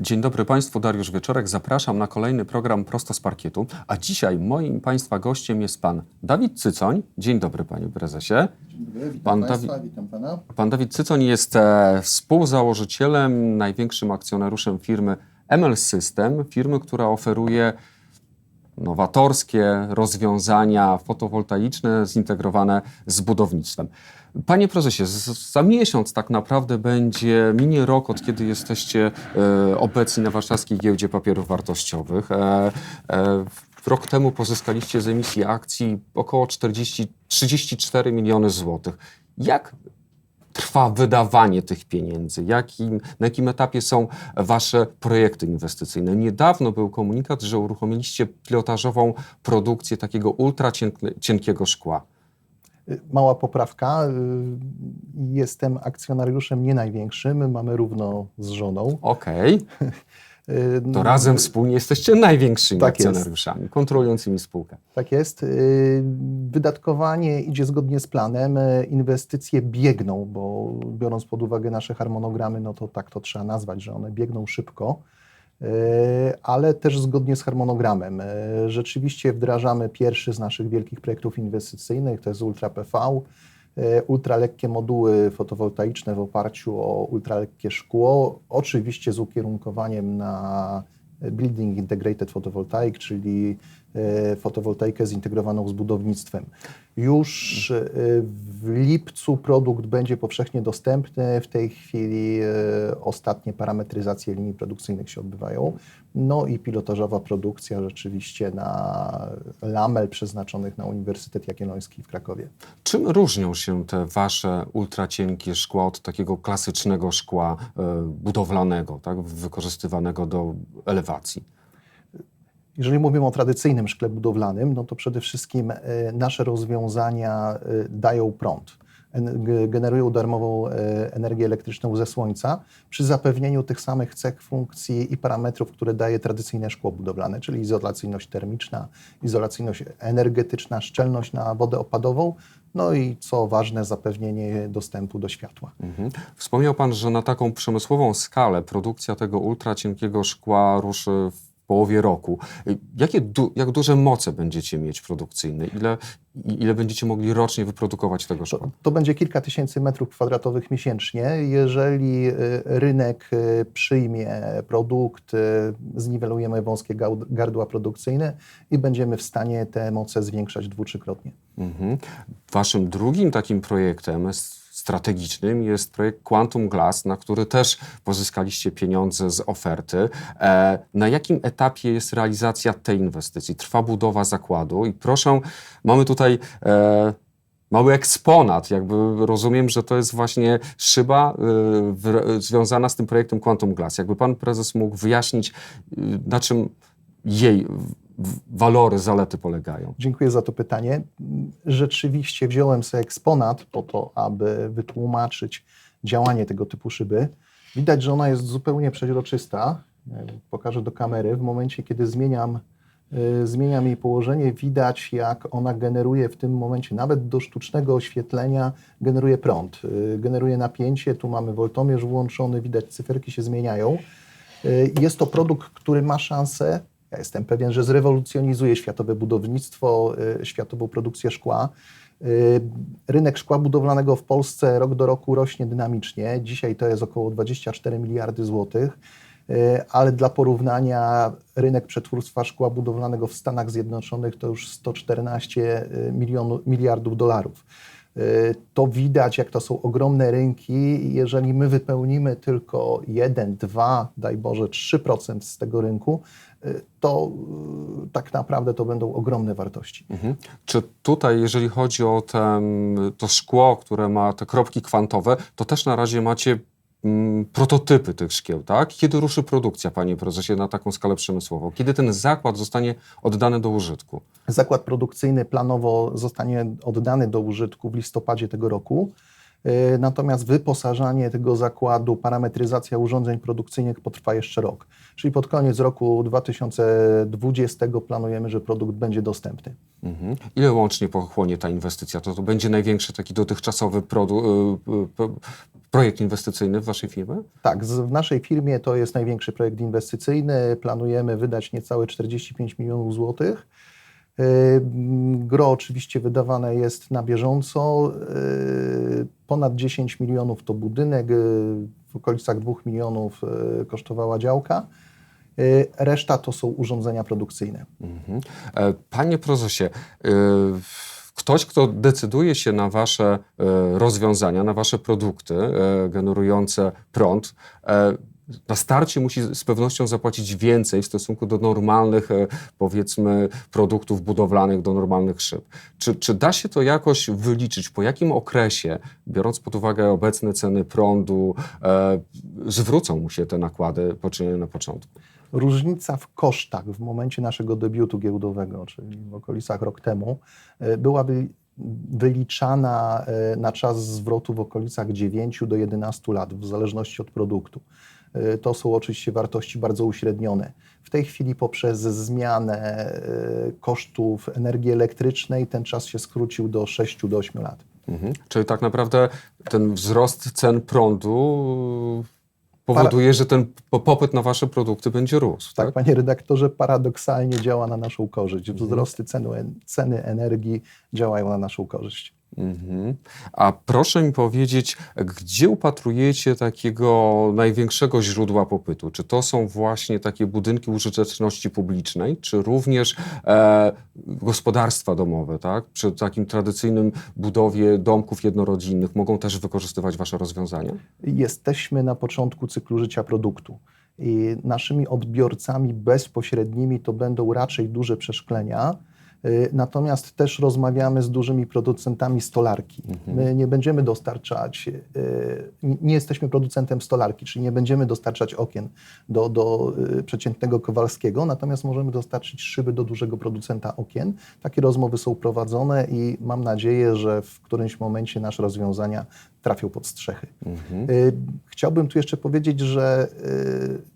Dzień dobry Państwu, Dariusz Wieczorek. Zapraszam na kolejny program Prosto z Parkietu. A dzisiaj moim Państwa gościem jest Pan Dawid Cycoń. Dzień dobry Panie Prezesie. Dzień dobry, witam Pan Państwa, Dawid- witam Pana. Pan Dawid Cycoń jest e, współzałożycielem, największym akcjonariuszem firmy ML System, firmy, która oferuje nowatorskie rozwiązania fotowoltaiczne zintegrowane z budownictwem. Panie prezesie, za miesiąc tak naprawdę będzie, minie rok od kiedy jesteście e, obecni na warszawskiej giełdzie papierów wartościowych. E, e, rok temu pozyskaliście z emisji akcji około 40, 34 miliony złotych. Jak trwa wydawanie tych pieniędzy? Jakim, na jakim etapie są Wasze projekty inwestycyjne? Niedawno był komunikat, że uruchomiliście pilotażową produkcję takiego ultra cienkiego szkła. Mała poprawka. Jestem akcjonariuszem nie największym, mamy równo z żoną. Okej, Y, to razem wspólnie jesteście największymi Tak jest. akcjonariuszami, kontrolującymi spółkę. Tak jest. Wydatkowanie idzie zgodnie z planem. Inwestycje biegną, bo biorąc pod uwagę nasze harmonogramy, no to tak to trzeba nazwać, że one biegną szybko. Y, Ale też zgodnie z harmonogramem. Y, Rzeczywiście wdrażamy pierwszy z naszych wielkich projektów inwestycyjnych, to jest Ultra PV. y, Ultralekkie moduły fotowoltaiczne w oparciu o ultralekkie szkło, oczywiście z ukierunkowaniem na Building Integrated Photovoltaic, czyli e, fotowoltaikę zintegrowaną z budownictwem. Już e, w lipcu produkt będzie powszechnie dostępny. W tej chwili e, ostatnie parametryzacje linii produkcyjnych się odbywają. No i pilotażowa produkcja rzeczywiście na lamel przeznaczonych na Uniwersytet Jagielloński w Krakowie. Czym różnią się te Wasze ultracienkie szkła od takiego klasycznego szkła e, budowlanego, tak, wykorzystywanego do elewacji? Jeżeli mówimy o tradycyjnym szkle budowlanym, no to przede wszystkim e, nasze rozwiązania e, dają prąd, generują darmową e, energię elektryczną ze słońca przy zapewnieniu tych samych cech, funkcji i parametrów, które daje tradycyjne szkło budowlane, czyli izolacyjność termiczna, izolacyjność energetyczna, szczelność na wodę opadową, no i co ważne, zapewnienie dostępu do światła. Mhm. Wspomniał Pan, że na taką przemysłową skalę produkcja tego ultracienkiego szkła ruszy w połowie roku. Y, Jakie du- jak duże moce będziecie mieć produkcyjne? Ile, ile będziecie mogli rocznie wyprodukować tego szkła? To, to będzie kilka tysięcy metrów kwadratowych miesięcznie. Jeżeli y, rynek y, przyjmie produkt, zniwelujemy wąskie gardła produkcyjne i będziemy w stanie te moce zwiększać dwu, trzykrotnie. Mhm. Waszym drugim takim projektem s- strategicznym jest projekt Quantum Glass, na który też pozyskaliście pieniądze z oferty. E, na jakim etapie jest realizacja tej inwestycji? Trwa budowa zakładu i proszę, mamy tutaj e, mały eksponat, jakby rozumiem, że to jest właśnie szyba e, w, związana z tym projektem Quantum Glass. Jakby pan prezes mógł wyjaśnić, na czym jej walory, zalety polegają. Dziękuję za to pytanie. Rzeczywiście wziąłem sobie eksponat po to, aby wytłumaczyć działanie tego typu szyby. Widać, że ona jest zupełnie przeźroczysta. Pokażę do kamery. W momencie, kiedy zmieniam, y, zmieniam jej położenie, widać, jak ona generuje w tym momencie, nawet do sztucznego oświetlenia, generuje prąd, y, generuje napięcie. Tu mamy woltomierz włączony, widać, cyferki się zmieniają. Y, Jest to produkt, który ma szansę, ja jestem pewien, że zrewolucjonizuje światowe budownictwo, y, światową produkcję szkła. Y, Rynek szkła budowlanego w Polsce rok do roku rośnie dynamicznie. Dzisiaj to jest około 24 miliardy złotych, y, ale dla porównania rynek przetwórstwa szkła budowlanego w Stanach Zjednoczonych to już 114 milionu, miliardów dolarów. Y, To widać, jak to są ogromne rynki. Jeżeli my wypełnimy tylko 1, 2, daj Boże 3% z tego rynku, y, to y, tak naprawdę to będą ogromne wartości. Mhm. Czy tutaj, jeżeli chodzi o ten, to szkło, które ma te kropki kwantowe, to też na razie macie prototypy tych szkieł, tak? Kiedy ruszy produkcja, panie prezesie, na taką skalę przemysłową? Kiedy ten zakład zostanie oddany do użytku? Zakład produkcyjny planowo zostanie oddany do użytku w listopadzie tego roku. Y, Natomiast wyposażanie tego zakładu, parametryzacja urządzeń produkcyjnych potrwa jeszcze rok. Czyli pod koniec roku 2020 planujemy, że produkt będzie dostępny. Mhm. Ile łącznie pochłonie ta inwestycja? To, to będzie największy taki dotychczasowy pro- projekt inwestycyjny w waszej firmie? Tak, w naszej firmie to jest największy projekt inwestycyjny. Planujemy wydać niecałe 45 milionów złotych. Gro oczywiście wydawane jest na bieżąco. Ponad 10 milionów to budynek, w okolicach 2 milionów kosztowała działka. Reszta to są urządzenia produkcyjne. Mhm. E, Panie prezesie, y, ktoś, kto decyduje się na wasze e, rozwiązania, na wasze produkty e, generujące prąd, e, na starcie musi z pewnością zapłacić więcej w stosunku do normalnych, e, powiedzmy, produktów budowlanych, do normalnych szyb. Czy, czy da się to jakoś wyliczyć? Po jakim okresie, biorąc pod uwagę obecne ceny prądu, e, zwrócą mu się te nakłady poczynione na początku? Różnica w kosztach w momencie naszego debiutu giełdowego, czyli w okolicach rok temu, e, byłaby wyliczana e, na czas zwrotu w okolicach 9 do 11 lat, w zależności od produktu. E, To są oczywiście wartości bardzo uśrednione. W tej chwili poprzez zmianę e, kosztów energii elektrycznej ten czas się skrócił do 6 do 8 lat. Mhm. Czyli tak naprawdę ten wzrost cen prądu powoduje, że ten po- popyt na wasze produkty będzie rósł, Tak, tak? panie redaktorze, paradoksalnie działa na naszą korzyść. Wzrosty ceny, ceny energii działają na naszą korzyść. Mhm. A proszę mi powiedzieć, gdzie upatrujecie takiego największego źródła popytu? Czy to są właśnie takie budynki użyteczności publicznej, czy również e, gospodarstwa domowe, tak? Przy takim tradycyjnym budowie domków jednorodzinnych mogą też wykorzystywać wasze rozwiązania? jesteśmy na początku cyklu życia produktu. I naszymi odbiorcami bezpośrednimi to będą raczej duże przeszklenia. Y, Natomiast też rozmawiamy z dużymi producentami stolarki. My nie będziemy dostarczać, y, nie jesteśmy producentem stolarki, czyli nie będziemy dostarczać okien do, do y, przeciętnego Kowalskiego, natomiast możemy dostarczyć szyby do dużego producenta okien. Takie rozmowy są prowadzone i mam nadzieję, że w którymś momencie nasze rozwiązania trafią pod strzechy. Y, Chciałbym tu jeszcze powiedzieć, że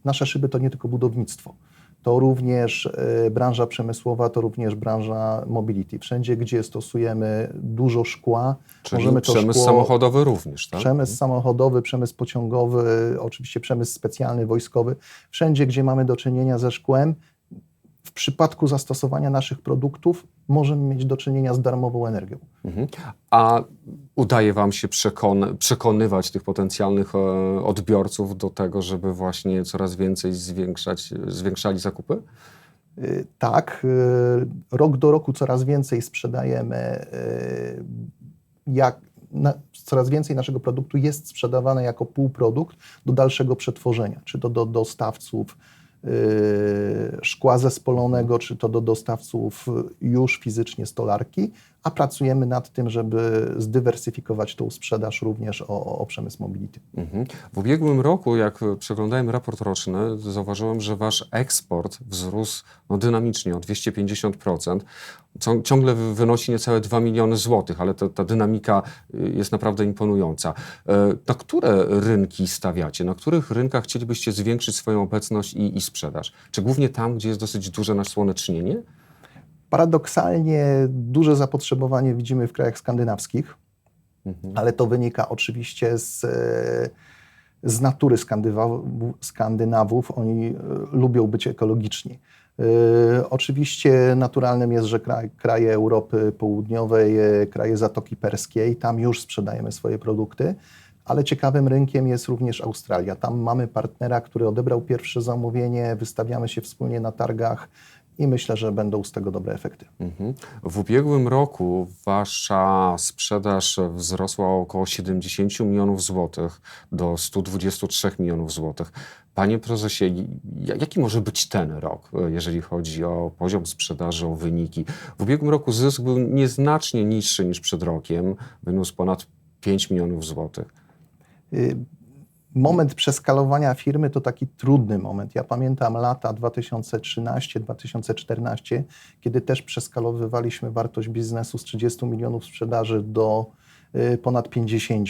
nasze szyby to nie tylko budownictwo. To również y, branża przemysłowa, to również branża mobility. Wszędzie, gdzie stosujemy dużo szkła, Czyli możemy to przemysł szkło, samochodowy również, tak? Przemysł samochodowy, przemysł pociągowy, oczywiście przemysł specjalny, wojskowy. Wszędzie, gdzie mamy do czynienia ze szkłem, w przypadku zastosowania naszych produktów możemy mieć do czynienia z darmową energią. Mhm. A udaje Wam się przekon- przekonywać tych potencjalnych e, odbiorców do tego, żeby właśnie coraz więcej zwiększać, zwiększali zakupy? Y, Tak, y, rok do roku coraz więcej sprzedajemy, y, jak, na, coraz więcej naszego produktu jest sprzedawane jako półprodukt do dalszego przetworzenia, czy to do dostawców szkła zespolonego, czy to do dostawców już fizycznie stolarki, a pracujemy nad tym, żeby zdywersyfikować tą sprzedaż również o, o przemysł mobility. Mhm. W ubiegłym roku, jak przeglądałem raport roczny, zauważyłem, że Wasz eksport wzrósł no, dynamicznie o 250%. Cią- Ciągle wy- wynosi niecałe 2 miliony złotych, ale ta, ta dynamika y, jest naprawdę imponująca. E, Na które rynki stawiacie? Na których rynkach chcielibyście zwiększyć swoją obecność i, i sprzedaż? Czy głównie tam, gdzie jest dosyć duże nasłonecznienie? Paradoksalnie duże zapotrzebowanie widzimy w krajach skandynawskich, Mhm. ale to wynika oczywiście z, e, z natury Skandynawów. Oni e, lubią być ekologiczni. E, Oczywiście naturalnym jest, że kraj, kraje Europy Południowej, kraje Zatoki Perskiej, tam już sprzedajemy swoje produkty, ale ciekawym rynkiem jest również Australia. Tam mamy partnera, który odebrał pierwsze zamówienie, wystawiamy się wspólnie na targach i myślę, że będą z tego dobre efekty. Mhm. W ubiegłym roku wasza sprzedaż wzrosła o około 70 milionów złotych do 123 milionów złotych. Panie prezesie, jaki może być ten rok, e, jeżeli chodzi o poziom sprzedaży, o wyniki? W ubiegłym roku zysk był nieznacznie niższy niż przed rokiem, wyniósł ponad 5 milionów złotych. Y, Moment przeskalowania firmy to taki trudny moment. Ja pamiętam lata 2013-2014, kiedy też przeskalowywaliśmy wartość biznesu z 30 milionów sprzedaży do y, ponad 50.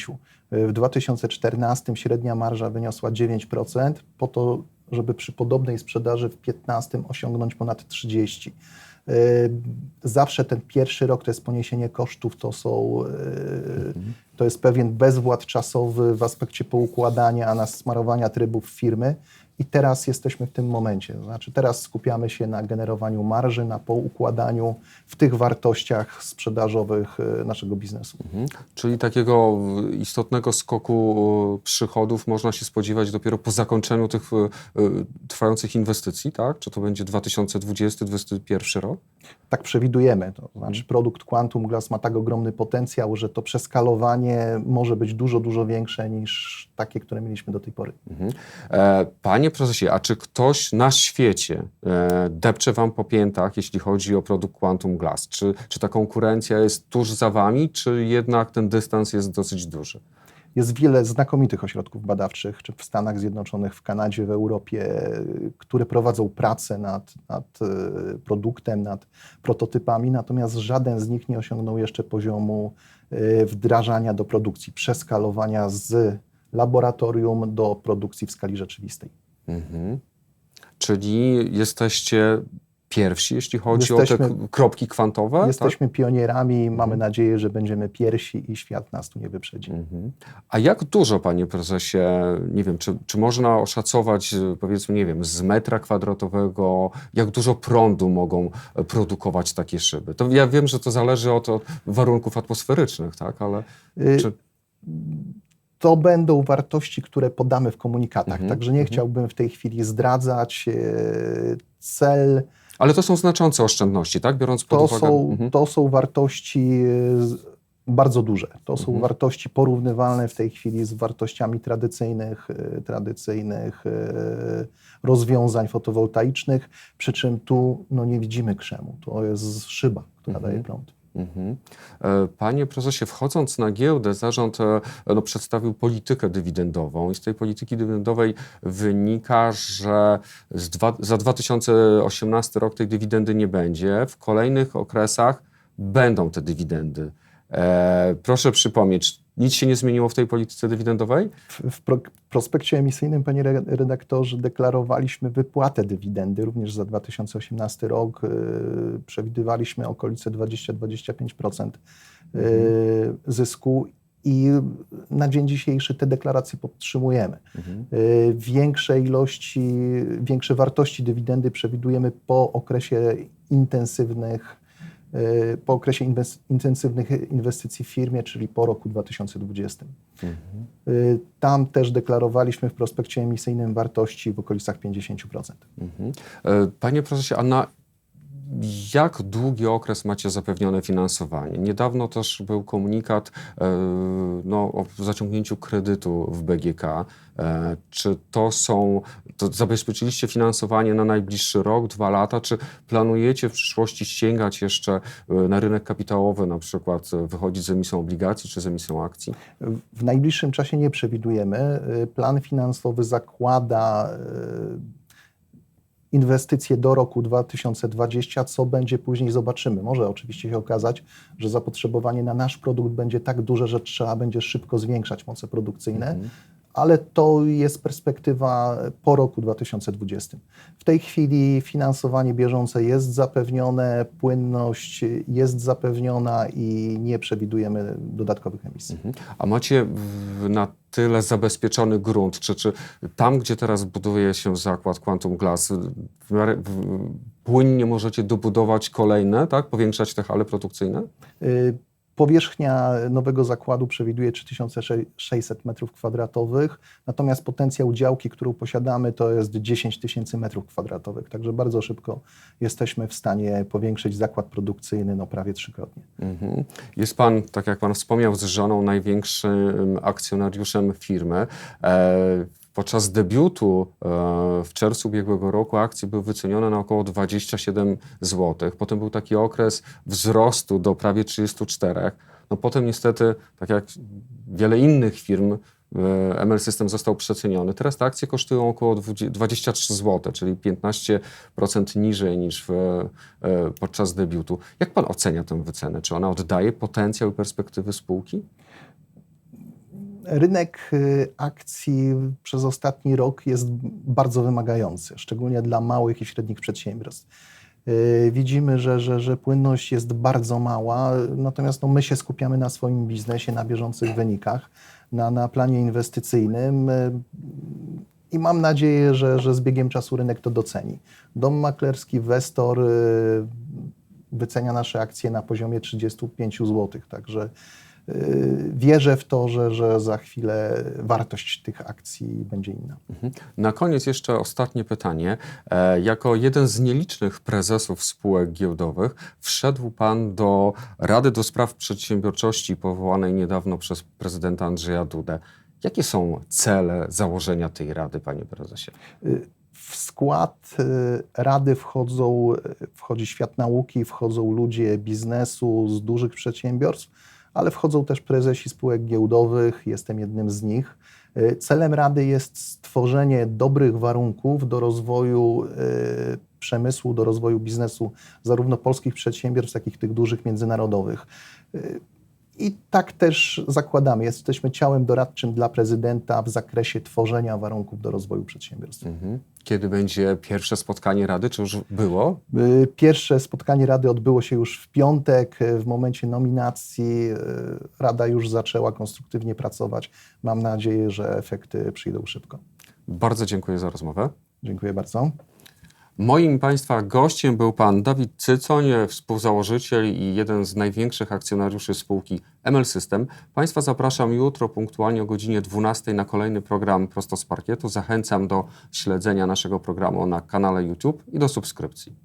Y, W 2014 średnia marża wyniosła 9%, po to, żeby przy podobnej sprzedaży w 2015 osiągnąć ponad 30%. Y, Zawsze ten pierwszy rok to jest poniesienie kosztów, to są, y, to jest pewien bezwład czasowy w aspekcie poukładania, nasmarowania trybów firmy i teraz jesteśmy w tym momencie. To znaczy teraz skupiamy się na generowaniu marży, na poukładaniu w tych wartościach sprzedażowych y, naszego biznesu. Mhm. Czyli takiego istotnego skoku y, przychodów można się spodziewać dopiero po zakończeniu tych y, trwających inwestycji, tak? Czy to będzie 2020-2021 rok? Tak przewidujemy. To znaczy produkt Quantum Glass ma tak ogromny potencjał, że to przeskalowanie może być dużo, dużo większe niż takie, które mieliśmy do tej pory. Mhm. E, Panie a czy ktoś na świecie e, depcze wam po piętach, jeśli chodzi o produkt Quantum Glass? Czy, czy ta konkurencja jest tuż za wami, czy jednak ten dystans jest dosyć duży? Jest wiele znakomitych ośrodków badawczych, czy w Stanach Zjednoczonych, w Kanadzie, w Europie, które prowadzą pracę nad, nad y, produktem, nad prototypami, natomiast żaden z nich nie osiągnął jeszcze poziomu y, wdrażania do produkcji, przeskalowania z laboratorium do produkcji w skali rzeczywistej. Mhm. Czyli jesteście pierwsi, jeśli chodzi o Jesteśmy- te k- kropki kwantowe? Jesteśmy pionierami, mamy nadzieję, że będziemy pierwsi i świat nas tu nie wyprzedzi. Tak? Mhm. A jak dużo, panie prezesie, nie wiem, czy, czy można oszacować, y, powiedzmy, nie wiem, z metra kwadratowego, jak dużo prądu mogą e, produkować takie szyby? To ja wiem, że to zależy od, od warunków atmosferycznych, tak, ale Y, czy... to będą wartości, które podamy w komunikatach. Mhm, Także nie mhm. chciałbym w tej chwili zdradzać. e, Cel Ale to są znaczące oszczędności, tak, biorąc pod to uwagę... są, Mhm. to są wartości e, bardzo duże. To są Mhm. wartości porównywalne w tej chwili z wartościami tradycyjnych, e, tradycyjnych rozwiązań fotowoltaicznych, przy czym tu no, nie widzimy krzemu. To jest szyba, która Mhm. daje prąd. Mhm. E, Panie prezesie, wchodząc na giełdę, zarząd e, no, przedstawił politykę dywidendową i z tej polityki dywidendowej wynika, że dwa, za 2018 rok tej dywidendy nie będzie. W kolejnych okresach będą te dywidendy. E, proszę przypomnieć, nic się nie zmieniło w tej polityce dywidendowej? W, w pro, prospekcie emisyjnym, panie re- redaktorze, deklarowaliśmy wypłatę dywidendy również za 2018 rok. Yy, przewidywaliśmy okolice 20-25% yy, zysku i na dzień dzisiejszy te deklaracje podtrzymujemy. Mhm. Yy, Większe ilości, większe wartości dywidendy przewidujemy po okresie intensywnych po okresie inwes- intensywnych inwestycji w firmie, czyli po roku 2020. Mhm. Y, Tam też deklarowaliśmy w prospekcie emisyjnym wartości w okolicach 50%. Mhm. E, Panie prezesie, a na jak długi okres macie zapewnione finansowanie? Niedawno też był komunikat e, no, o zaciągnięciu kredytu w BGK. E, Czy to są, to zabezpieczyliście finansowanie na najbliższy rok, dwa lata? Czy planujecie w przyszłości sięgać jeszcze e, na rynek kapitałowy, na przykład wychodzić z emisją obligacji czy z emisją akcji? W- najbliższym czasie nie przewidujemy. Plan finansowy zakłada inwestycje do roku 2020. Co będzie później, zobaczymy. Może oczywiście się okazać, że zapotrzebowanie na nasz produkt będzie tak duże, że trzeba będzie szybko zwiększać moce produkcyjne. Ale to jest perspektywa po roku 2020. W tej chwili finansowanie bieżące jest zapewnione, płynność jest zapewniona i nie przewidujemy dodatkowych emisji. Mhm. A macie na tyle zabezpieczony grunt, czy, czy tam, gdzie teraz buduje się zakład Quantum Glass, w miarę, w, płynnie możecie dobudować kolejne, tak? Powiększać te hale produkcyjne? Y, Powierzchnia nowego zakładu przewiduje 3600 m2, natomiast potencjał działki, którą posiadamy, to jest 10 tysięcy m2. Także bardzo szybko jesteśmy w stanie powiększyć zakład produkcyjny no prawie trzykrotnie. Mhm. Jest pan, tak jak pan wspomniał, z żoną największym akcjonariuszem firmy. E, podczas debiutu e, w czerwcu ubiegłego roku akcje były wycenione na około 27 zł. Potem był taki okres wzrostu do prawie 34. No potem niestety, tak jak wiele innych firm, e, ML System został przeceniony. Teraz te akcje kosztują około 20 23 zł, czyli 15% niżej niż w, e, podczas debiutu. Jak pan ocenia tę wycenę? Czy ona oddaje potencjał i perspektywy spółki? Rynek y, akcji przez ostatni rok jest bardzo wymagający, szczególnie dla małych i średnich przedsiębiorstw. Y, Widzimy, że, że, że płynność jest bardzo mała, natomiast no, my się skupiamy na swoim biznesie, na bieżących wynikach, na, na planie inwestycyjnym y, i mam nadzieję, że, że z biegiem czasu rynek to doceni. Dom maklerski Westor wycenia nasze akcje na poziomie 35 zł, także wierzę w to, że, że za chwilę wartość tych akcji będzie inna. Mhm. Na koniec jeszcze ostatnie pytanie. E, jako jeden z nielicznych prezesów spółek giełdowych wszedł Pan do Rady do Spraw Przedsiębiorczości powołanej niedawno przez prezydenta Andrzeja Dudę. Jakie są cele założenia tej Rady, Panie Prezesie? Y, W skład y, Rady wchodzą, y, wchodzi świat nauki, wchodzą ludzie biznesu z dużych przedsiębiorstw, ale wchodzą też prezesi spółek giełdowych, jestem jednym z nich. Y, Celem Rady jest stworzenie dobrych warunków do rozwoju y, przemysłu, do rozwoju biznesu zarówno polskich przedsiębiorstw, jak i tych dużych międzynarodowych. I tak też zakładamy. Jesteśmy ciałem doradczym dla prezydenta w zakresie tworzenia warunków do rozwoju przedsiębiorstw. Mhm. Kiedy będzie pierwsze spotkanie Rady? Czy już było? Y, Pierwsze spotkanie Rady odbyło się już w piątek. W momencie nominacji y, Rada już zaczęła konstruktywnie pracować. Mam nadzieję, że efekty przyjdą szybko. Bardzo dziękuję za rozmowę. Dziękuję bardzo. Moim Państwa gościem był Pan Dawid Cycoń, współzałożyciel i jeden z największych akcjonariuszy spółki ML System. Państwa zapraszam jutro punktualnie o godzinie 12 na kolejny program Prosto z Parkietu. Zachęcam do śledzenia naszego programu na kanale YouTube i do subskrypcji.